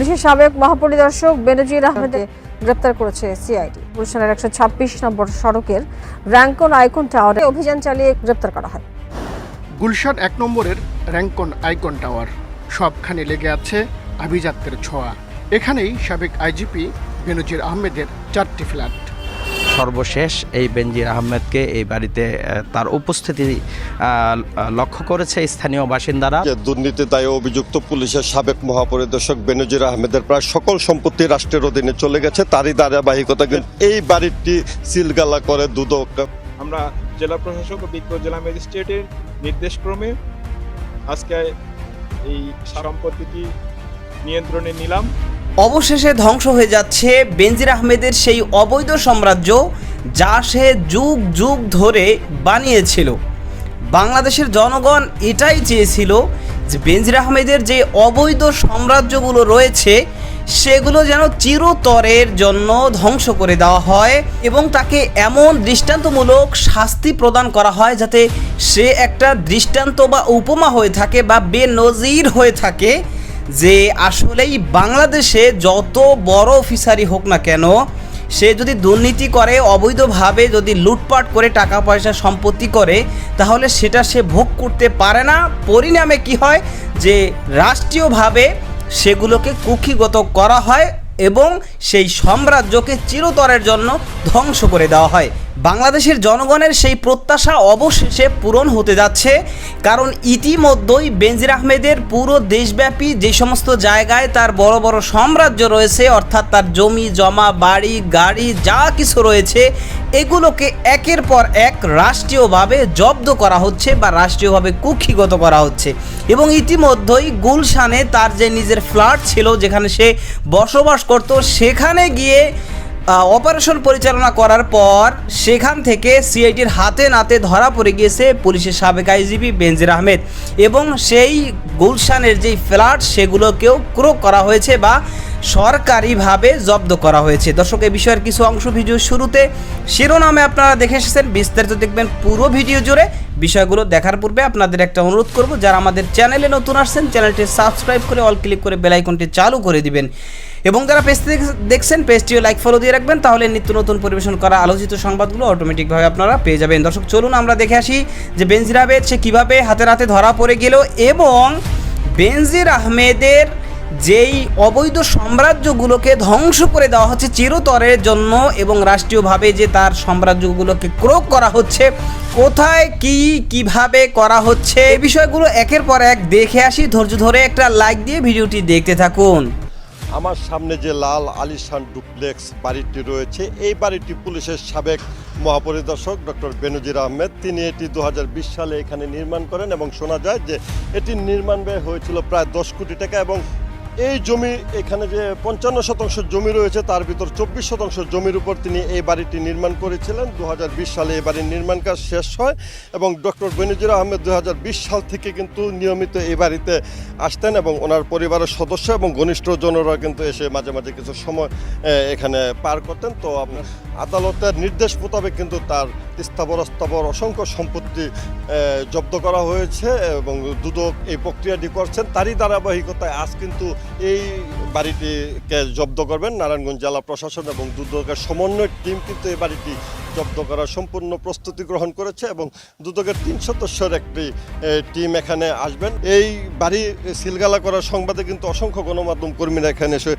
পুলিশের সাবেক মহাপরিদর্শক বেনজির আহমেদকে গ্রেপ্তার করেছে সিআইডি। গুলশানের একশো ছাব্বিশ নম্বর সড়কের র্যাঙ্কন আইকন টাওয়ারে অভিযান চালিয়ে গ্রেপ্তার করা হয়। গুলশান এক নম্বরের র্যাঙ্কন আইকন টাওয়ার। সবখানে লেগে আছে আভিজাত্যের ছোঁয়া। এখানেই সাবেক আইজিপি বেনজির আহমেদের চারটি ফ্ল্যাট। সর্বশেষ এই বেনজির আহমেদকে এই বাড়িতে তার উপস্থিতি লক্ষ্য করেছে স্থানীয় বাসিন্দারা। যে দুর্নীতি দায়ে অভিযুক্ত পুলিশের সাবেক মহাপরিদর্শক বেনজির আহমেদের প্রায় সকল সম্পত্তি রাষ্ট্রের অধীনে চলে গেছে তারই ধারাবাহিকতা এই বাড়িটি সিলগালা করে দুদক। আমরা জেলা প্রশাসক ও বিজ্ঞ জেলা ম্যাজিস্ট্রেটের নির্দেশক্রমে আজকে এই সম্পত্তিটি নিয়ন্ত্রণে নিলাম। অবশেষে ধ্বংস হয়ে যাচ্ছে বেনজির আহমেদের সেই অবৈধ সাম্রাজ্য যা সে যুগ যুগ ধরে বানিয়েছিল। বাংলাদেশের জনগণ এটাই চেয়েছিল যে বেনজির আহমেদের যে অবৈধ সাম্রাজ্যগুলো রয়েছে, সেগুলো যেন চিরতরের জন্য ধ্বংস করে দেওয়া হয় এবং তাকে এমন দৃষ্টান্তমূলক শাস্তি প্রদান করা হয় যাতে সে একটা দৃষ্টান্ত বা উপমা হয়ে থাকে বা বেনজির হয়ে থাকে যে আসলেই বাংলাদেশে যত বড় অফিসারই হোক না কেন, সে যদি দুর্নীতি করে, অবৈধভাবে যদি লুটপাট করে টাকা পয়সা সম্পত্তি করে, তাহলে সেটা সে ভোগ করতে পারে না। পরিণামে কি হয় যে রাষ্ট্রীয়ভাবে সেগুলোকে কুক্ষিগত করা হয় এবং সেই সাম্রাজ্যকে চিরতরের জন্য ধ্বংস করে দেওয়া হয়। বাংলাদেশের জনগণের সেই প্রত্যাশা অবশেষে পূরণ হতে যাচ্ছে। কারণ ইতিমধ্যেই বেনজির আহমেদের পুরো দেশব্যাপী যে সমস্ত জায়গায় তার বড় বড় সাম্রাজ্য রয়েছে, অর্থাৎ তার জমি, জমা, বাড়ি, গাড়ি, যা কিছু রয়েছে, এগুলোকে একের পর এক রাষ্ট্রীয়ভাবে জব্দ করা হচ্ছে বা রাষ্ট্রীয়ভাবে কুক্ষিগত করা হচ্ছে। এবং ইতিমধ্যেই গুলশানে তার যে নিজের ফ্ল্যাট ছিল, যেখানে সে বসবাস করত, সেখানে গিয়ে অপারেশন পরিচালনা করার পর সেখান থেকে সিআইটির হাতে নাতে ধরা পড়ে গিয়েছে পুলিশের সাবেক আইজিপি বেনজির আহমেদ। এবং সেই গুলশানের যেই ফ্ল্যাট, সেগুলোকেও ক্রো করা হয়েছে বা সরকারিভাবে জব্দ করা হয়েছে। দর্শক, এই বিষয়ের কিছু অংশ ভিডিও শুরুতে শিরোনামে আপনারা দেখে এসেছেন। বিস্তারিত দেখবেন পুরো ভিডিও জুড়ে। বিষয়গুলো দেখার পূর্বে আপনাদের একটা অনুরোধ করব, যারা আমাদের চ্যানেলে নতুন আসছেন, চ্যানেলটি সাবস্ক্রাইব করে অল ক্লিক করে বেল আইকনটি চালু করে দিবেন। এবং যারা পেজটি দেখছেন, পেজটিও লাইক ফলো দিয়ে রাখবেন, তাহলে নিত্য নতুন পরিবেশন করা আলোচিত সংবাদগুলো অটোমেটিকভাবে আপনারা পেয়ে যাবেন। দর্শক, চলুন আমরা দেখে আসি যে বেনজির সে কীভাবে হাতে হাতে ধরা পড়ে গেল এবং বেনজির আহমেদের যেই অবৈধ সাম্রাজ্যগুলোকে ধ্বংস করে দেওয়া হচ্ছে চিরতরের জন্য এবং রাষ্ট্রীয়ভাবে যে তার সাম্রাজ্যগুলোকে ক্রোক করা হচ্ছে, কোথায়, কি, কীভাবে করা হচ্ছে এই বিষয়গুলো একের পর এক দেখে আসি। ধৈর্য ধরে একটা লাইক দিয়ে ভিডিওটি দেখতে থাকুন। আমার সামনে যে লাল আলিশান ডুপ্লেক্স বাড়িটি রয়েছে, এই বাড়িটি পুলিশের সাবেক মহাপরিদর্শক ডক্টর বেনজির আহমেদ। তিনি এটি দু হাজার বিশ সালে এখানে নির্মাণ করেন এবং শোনা যায় যে এটি নির্মাণ ব্যয় হয়েছিল প্রায় দশ কোটি টাকা এবং এই জমি এখানে যে পঞ্চান্ন শতাংশ জমি রয়েছে তার ভিতর চব্বিশ শতাংশ জমির উপর তিনি এই বাড়িটি নির্মাণ করেছিলেন। দু হাজার বিশ সালে এই বাড়ির নির্মাণ কাজ শেষ হয় এবং ডক্টর বেনজির আহমেদ দু হাজার বিশ সাল থেকে কিন্তু নিয়মিত এই বাড়িতে আসতেন এবং ওনার পরিবারের সদস্য এবং ঘনিষ্ঠজনরা কিন্তু এসে মাঝে মাঝে কিছু সময় এখানে পার করতেন। তো আপনার আদালতের নির্দেশ মোতাবেক কিন্তু তার স্থাবর স্থাবর অসংখ্য সম্পত্তি জব্দ করা হয়েছে এবং দুদক এই প্রক্রিয়াটি করছেন। তারই ধারাবাহিকতায় আজ কিন্তু এই বাড়িটিকে জব্দ করবেন। নারায়ণগঞ্জ জেলা প্রশাসন এবং দুর্যোগের সমন্বয় টিম কিন্তু এই বাড়িটি জব্দ করার সম্পূর্ণ প্রস্তুতি গ্রহণ করেছে এবং দুদকের তিন সদস্যের একটি টিম এখানে আসবেন। এই বাড়ি সিলগালা করার সংবাদে কিন্তু অসংখ্য গণমাধ্যম কর্মীরা এখানে এসে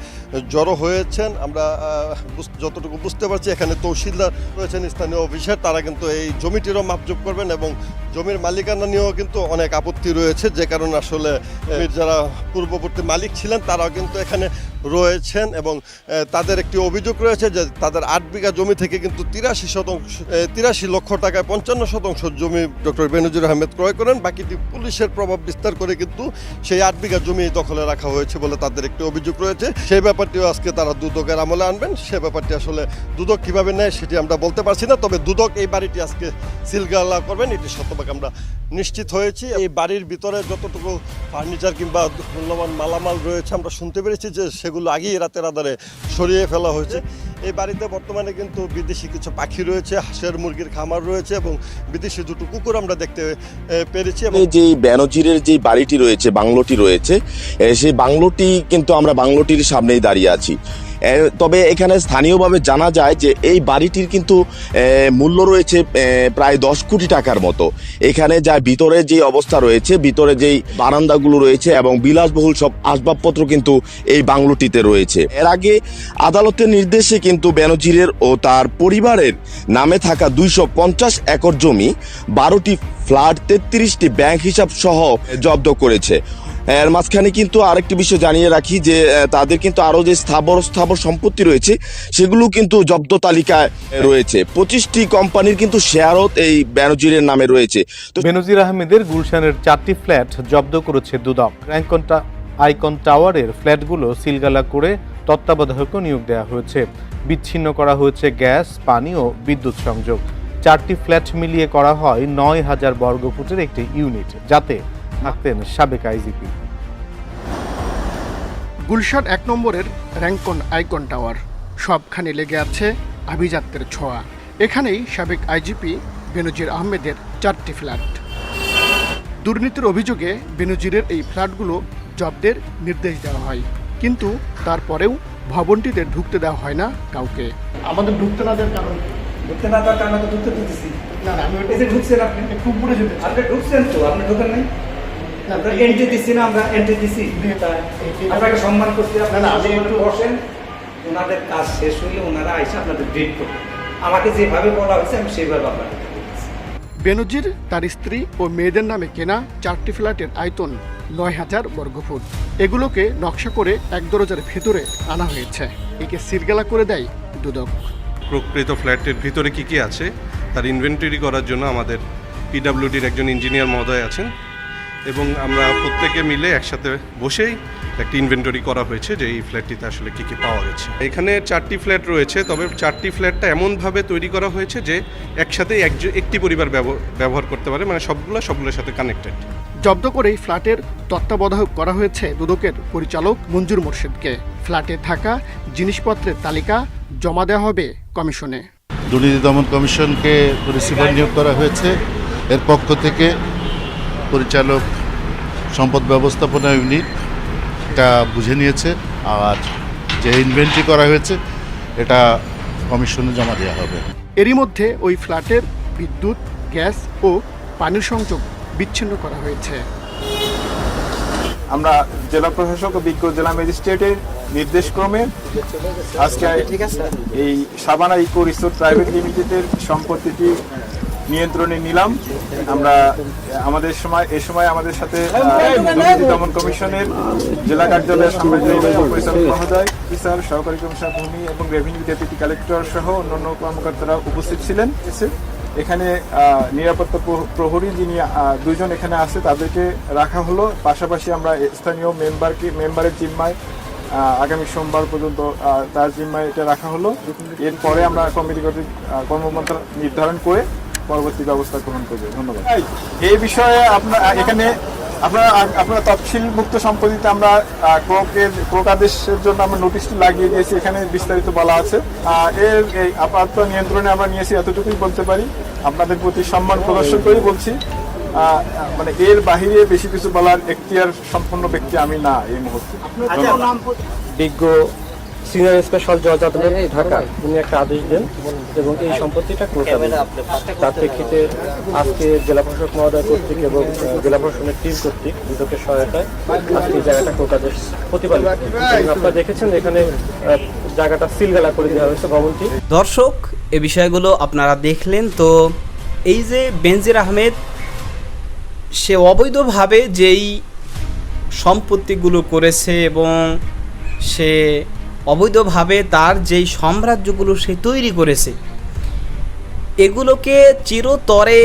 জড়ো হয়েছেন। আমরা যতটুকু বুঝতে পারছি, এখানে তহসিলদার রয়েছেন, স্থানীয় অফিসার। তারা কিন্তু এই জমিটিরও মাপজোপ করবেন এবং জমির মালিকানা নিয়েও কিন্তু অনেক আপত্তি রয়েছে। যে কারণে আসলে যারা পূর্ববর্তী মালিক ছিলেন, তারাও কিন্তু এখানে রয়েছেন এবং তাদের একটি অভিযোগ রয়েছে যে তাদের আট বিঘা জমি থেকে কিন্তু তিরাশি শতাংশ তিরাশি লক্ষ টাকায় পঞ্চান্ন শতাংশ জমি ডক্টর বেনজির আহমেদ ক্রয় করেন। বাকিটি পুলিশের প্রভাব বিস্তার করে কিন্তু সেই আট বিঘা জমি দখলে রাখা হয়েছে বলে তাদের একটি অভিযোগ রয়েছে। সেই ব্যাপারটিও আজকে তারা দুদকের আমলে আনবেন। সে ব্যাপারটি আসলে দুদক কীভাবে নেয় সেটি আমরা বলতে পারছি না। তবে দুদক এই বাড়িটি আজকে সিলগালা করবেন, এটি শতভাগ আমরা নিশ্চিত হয়েছি। এই বাড়ির ভিতরে যতটুকু ফার্নিচার কিংবা মূল্যবান মালামাল রয়েছে, আমরা শুনতে পেরেছি যে সেগুলো আগেই রাতের আধারে সরিয়ে ফেলা হয়েছে। এই বাড়িতে বর্তমানে কিন্তু বিদেশি কিছু পাখি রয়েছে, হাঁসের মুরগির খামার রয়েছে এবং বিদেশি দুটো কুকুর আমরা দেখতে পেরেছি এবং যে ব্যানজিরের যে বাড়িটি রয়েছে, বাংলোটি রয়েছে সেই বাংলোটি কিন্তু আমরা বাংলোটির সামনেই দাঁড়িয়ে আছি। তবে এখানে স্থানীয়ভাবে জানা যায় যে এই বাড়িটির কিন্তু মূল্য রয়েছে প্রায় দশ কোটি টাকার মতো। এখানে যা ভিতরে যে অবস্থা রয়েছে, ভিতরে যেই বারান্দাগুলো রয়েছে এবং বিলাসবহুল সব আসবাবপত্র কিন্তু এই বাংলোটিতে রয়েছে। এর আগে আদালতের নির্দেশে কিন্তু বেনজিরের ও তার পরিবারের নামে থাকা দুইশো পঞ্চাশ একর জমি বারোটি ফ্ল্যাট, তেত্রিশটি ব্যাংক হিসাব সহ জব্দ করেছে। এর মাঝখানে কিন্তু আরেকটি বিষয় জানিয়ে রাখি যে তাদের কিন্তু আরও যে স্থাবর স্থাবর সম্পত্তি রয়েছে, সেগুলো কিন্তু জব্দ তালিকায় রয়েছে। পঁচিশটি কোম্পানির কিন্তু শেয়ারও এই ব্যানজিরের নামে রয়েছে। তো বেনজির আহমেদের গুলশানের চারটি ফ্ল্যাট জব্দ করেছে দুদক। র্যাঙ্কনটা আইকন টাওয়ারের ফ্ল্যাটগুলো সিলগালা করে তত্ত্বাবধায়কও নিয়োগ দেওয়া হয়েছে। বিচ্ছিন্ন করা হয়েছে গ্যাস, পানি ও বিদ্যুৎ সংযোগ। চারটি ফ্ল্যাট মিলিয়ে করা হয় নয় হাজার বর্গফুটের একটি ইউনিট, যাতে থাকতেন সাবেক আইজিপি। গুলশান এক নম্বরের র্যাঙ্কন আইকন টাওয়ার। সবখানে লেগে আছে আভিজাত্যের ছোঁয়া। এখানেই সাবেক আইজিপি বেনজির আহমেদের চারটি ফ্ল্যাট। দুর্নীতির অভিযোগে বেনজিরের এই ফ্ল্যাটগুলো জব্দের নির্দেশ দেওয়া হয়। কিন্তু তারপরেও ভবনটিতে ঢুকতে দেওয়া হয় না কাউকে। আমাদের ঢুকতে না দেওয়ার কারণ ঢুকতে না কারণে তো ঢুকতে দিতেছি না না আমি ঢুকছেন আপনি। খুব বুড়ে যেতে আপনি ঢুকছেন তো আপনি ঢোকেন নাই? আমরা এন্ট্রি দিচ্ছি না আমরা এন্ট্রি দিচ্ছি। আপনাকে সম্মান করতে না, না, আপনি একটু- বসেন। ওনাদের কাজ শেষ হলে ওনারা আইসা আপনাদের ডেট করবেন আমাকে যেভাবে বলা হয়েছে আমি সেইভাবে আপনাকে বেনজির তার স্ত্রী ও মেয়েদের নামে কেনা চারটি ফ্ল্যাটের আয়তন নয় হাজার বর্গফুট এগুলোকে নকশা করে এক দরজার ভেতরে আনা হয়েছে। একে সিরগেলা করে দেয় দুদক। প্রকৃত ফ্ল্যাটের ভিতরে কি কি আছে তার ইনভেন্টরি করার জন্য আমাদের পিডাব্লিউডির একজন ইঞ্জিনিয়ার মহোদয় আছেন। এবং আমরা প্রত্যেকে মিলে একসাথে বসেই একটা ইনভেন্টরি করা হয়েছে যে এই ফ্ল্যাটটিতে আসলে কী কী পাওয়া গেছে। এখানে চারটি ফ্ল্যাট রয়েছে তবে চারটি ফ্ল্যাটটা এমনভাবে তৈরি করা হয়েছে যে একসাথে একজ- একটি পরিবার ব্যব- ব্যবহার করতে পারে মানে সবগুলো সবগুলোর সাথে কানেক্টেড জব্দ করেই ফ্ল্যাটের তত্ত্বাবধায়ক করা হয়েছে দুদকের পরিচালক মঞ্জুর মোর্শেদকে। ফ্ল্যাটে থাকা জিনিসপত্রের তালিকা জমা দেওয়া হবে কমিশনে। দুর্নীতি দমন কমিশনকে রিসিভার নিয়োগ করা হয়েছে। এর পক্ষ থেকে পরিচালক সম্পদ ব্যবস্থাপনা ইউনিট এটা বুঝে নিয়েছে আর যে ইনভেন্টরি করা হয়েছে এটা কমিশনে জমা দেওয়া হবে। এরই মধ্যে ওই ফ্ল্যাটের বিদ্যুৎ গ্যাস ও পানির সংযোগ বিচ্ছিন্ন করা হয়েছে। আমরা জেলা প্রশাসক ও বিজ্ঞ জেলা ম্যাজিস্ট্রেটের নির্দেশক্রমে আজকে এই সাবানা ইকো রিসোর্ট প্রাইভেট লিমিটেডের সম্পত্তিটি নিয়ন্ত্রণে নিলাম। আমরা, আমাদের সময়, এ সময় আমাদের সাথে দমন কমিশনের জেলা কার্যালয়ের সামাজিক পরিচালক মহোদয় অফিসার সহকারী কমিশনার ভূমি এবং রেভিনিউ ডেপুটি কালেক্টর সহ অন্যান্য কর্মকর্তারা উপস্থিত ছিলেন। এখানে নিরাপত্তা প্র- প্রহরী যিনি দুজন এখানে আছে, তাদেরকে রাখা হলো। পাশাপাশি আমরা স্থানীয় মেম্বারকে মেম্বারের জিম্মায় আগামী সোমবার পর্যন্ত তার জিম্মায় এটা রাখা হলো। এরপরে আমরা কমিটি কর্তৃক কর্মপন্থা নির্ধারণ করে পরবর্তী ব্যবস্থা গ্রহণ করবে। ধন্যবাদ। এই বিষয়ে আপনার এখানে আপনারা আপনারা তফসিল মুক্ত সম্পত্তিতে আমরা ক্রোকের ক্রোক আদেশের জন্য আমরা নোটিশটি লাগিয়ে দিয়েছি এখানে বিস্তারিত বলা আছে। এর এই আপাতত নিয়ন্ত্রণে আমরা নিয়েছি এতটুকুই বলতে পারি। আপনাদের প্রতি সম্মান প্রদর্শন করে বলছি। মানে এর বাহিরে বেশি কিছু বলার এখতিয়ার সম্পন্ন ব্যক্তি আমি না এই মুহূর্তে। বিজ্ঞ সিনিয়র স্পেশাল জজ আদালত ঢাকা। উনি একটা আদেশ দেন এবং এই সম্পত্তিটা করতে তার প্রেক্ষিতে আজকে জেলা প্রশাসক মহোদয় কর্তৃক এবং জেলা প্রশাসনের টিম কর্তৃক দুদকের সহায়তায় আজকে এই জায়গাটা কোকাদেশ প্রতিপালিত। আপনারা দেখেছেন এখানে জায়গাটা সিলগালা করে দেওয়া হয়েছে ভবনটি। দর্শক এ বিষয়গুলো আপনারা দেখলেন তো এই যে বেনজির আহমেদ সে অবৈধভাবে যেই সম্পত্তিগুলো করেছে এবং সে অবৈধভাবে তার যেই সাম্রাজ্যগুলো সে তৈরি করেছে, এগুলোকে চিরতরে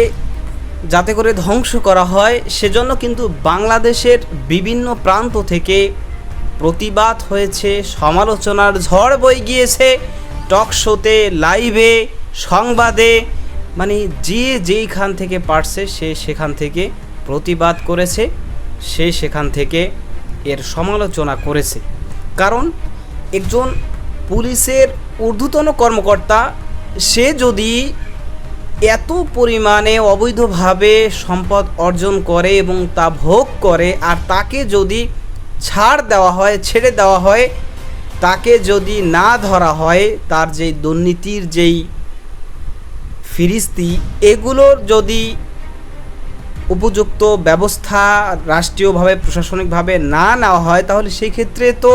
যাতে করে ধ্বংস করা হয়, সেজন্য কিন্তু বাংলাদেশের বিভিন্ন প্রান্ত থেকে প্রতিবাদ হয়েছে, সমালোচনার ঝড় বই গিয়েছে, টক শোতে, লাইভে, সংবাদে মানে যে যেইখান থেকে পারছে সে সেখান থেকে প্রতিবাদ করেছে, সে সেখান থেকে এর সমালোচনা করেছে। কারণ একজন পুলিশের ঊর্ধ্বতন কর্মকর্তা, সে যদি এত পরিমাণে অবৈধভাবে সম্পদ অর্জন করে এবং তা ভোগ করে আর তাকে যদি ছাড় দেওয়া হয়, ছেড়ে দেওয়া হয়, তাকে যদি না ধরা হয়, তার যেই দুর্নীতির যেই ফিরিস্তি, এগুলোর যদি উপযুক্ত ব্যবস্থা রাষ্ট্রীয়ভাবে, প্রশাসনিকভাবে না নেওয়া হয়, তাহলে সেই ক্ষেত্রে তো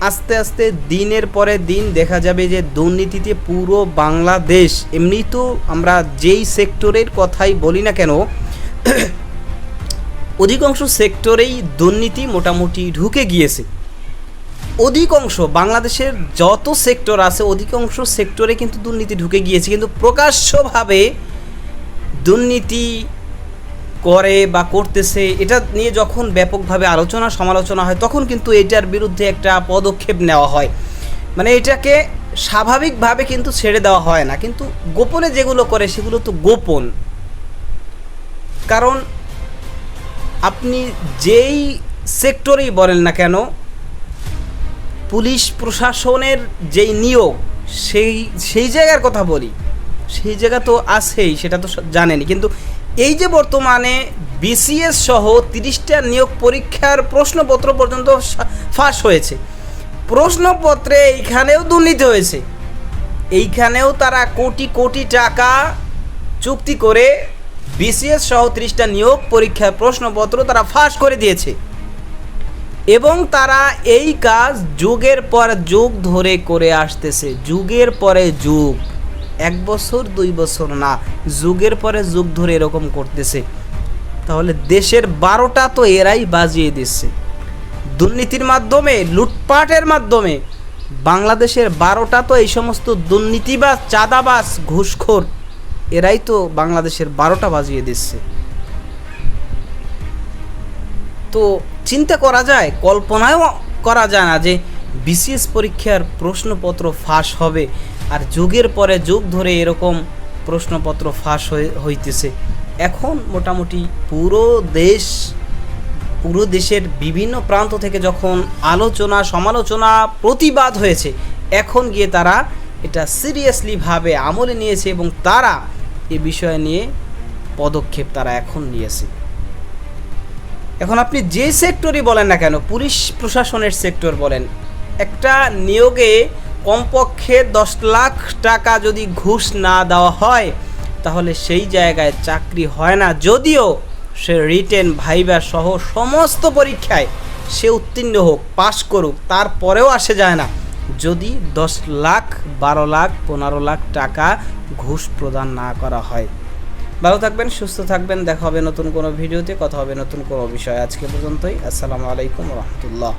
আস্তে আস্তে দিনের পরে দিন দেখা যাবে যে দুর্নীতিতে পুরো বাংলাদেশ। এমনি তো আমরা যেই সেক্টরের কথাই বলি না কেন, অধিকাংশ সেক্টরেই দুর্নীতি মোটামুটি ঢুকে গিয়েছে। অধিকাংশ, বাংলাদেশের যত সেক্টর আছে, অধিকাংশ সেক্টরে কিন্তু দুর্নীতি ঢুকে গিয়েছে। কিন্তু প্রকাশ্যভাবে দুর্নীতি করে বা করতেছে, এটা নিয়ে যখন ব্যাপকভাবে আলোচনা সমালোচনা হয়, তখন কিন্তু এটার বিরুদ্ধে একটা পদক্ষেপ নেওয়া হয়। মানে এটাকে স্বাভাবিকভাবে কিন্তু ছেড়ে দেওয়া হয় না। কিন্তু গোপনে যেগুলো করে, সেগুলো তো গোপন। কারণ আপনি যেই সেক্টরেই বলেন না কেন, পুলিশ প্রশাসনের যেই নিয়োগ, সেই সেই জায়গার কথা বলি। সেই জায়গা তো আছেই, সেটা তো জানেনি কিন্তু এই যে বর্তমানে বিসিএস সহ তিরিশটা নিয়োগ পরীক্ষার প্রশ্নপত্র পর্যন্ত ফাঁস হয়েছে। প্রশ্নপত্রে এইখানেও দুর্নীতি হয়েছে। এইখানেও তারা কোটি কোটি টাকা চুক্তি করে বিসিএস সহ তিরিশটা নিয়োগ পরীক্ষার প্রশ্নপত্র তারা ফাঁস করে দিয়েছে। এবং তারা এই কাজ যুগের পর যুগ ধরে করে আসতেছে। যুগের পরে যুগ। এক বছর, দুই বছর না, যুগের পরে যুগ ধরে এরকম করতেছে। তাহলে দেশের বারোটা তো এরাই বাজিয়ে দিচ্ছে। দুর্নীতির মাধ্যমে, লুটপাটের মাধ্যমে, বাংলাদেশের বারোটা তো এই সমস্ত দুর্নীতিবাজ, চাঁদাবাজ, ঘুষখোর, এরাই তো বাংলাদেশের বারোটা বাজিয়ে দিচ্ছে। তো চিন্তা করা যায়, কল্পনায়ও করা যায় না যে বিসিএস পরীক্ষার প্রশ্নপত্র ফাঁস হবে। আর যুগের পরে যুগ ধরে এরকম প্রশ্নপত্র ফাঁস হইতেছে। এখন মোটামুটি পুরো দেশ, পুরো দেশের বিভিন্ন প্রান্ত থেকে যখন আলোচনা, সমালোচনা, প্রতিবাদ হয়েছে, এখন গিয়ে তারা এটা সিরিয়াসলিভাবে আমলে নিয়েছে এবং তারা এ বিষয় নিয়ে পদক্ষেপ তারা এখন নিয়েছে। এখন আপনি যে সেক্টরই বলেন না কেন, পুলিশ প্রশাসনের সেক্টর বলেন, একটা নিয়োগে কমপক্ষে দশ লাখ টাকা যদি ঘুষ না দেওয়া হয়, তাহলে সেই জায়গায় চাকরি হয় না। যদিও সে রিটেন ভাইবা সহ সমস্ত পরীক্ষায় সে উত্তীর্ণ হোক, পাশ করুক, তারপরেও আসে যায় না। যদি দশ লাখ, বারো লাখ, পনেরো লাখ টাকা ঘুষ প্রদান না করা হয়। ভালো থাকবেন, সুস্থ থাকবেন, দেখা হবে নতুন কোনো ভিডিওতে, কথা হবে নতুন কোনো বিষয়। আজকে পর্যন্তই, আসসালামু আলাইকুম রহমতুল্লাহ।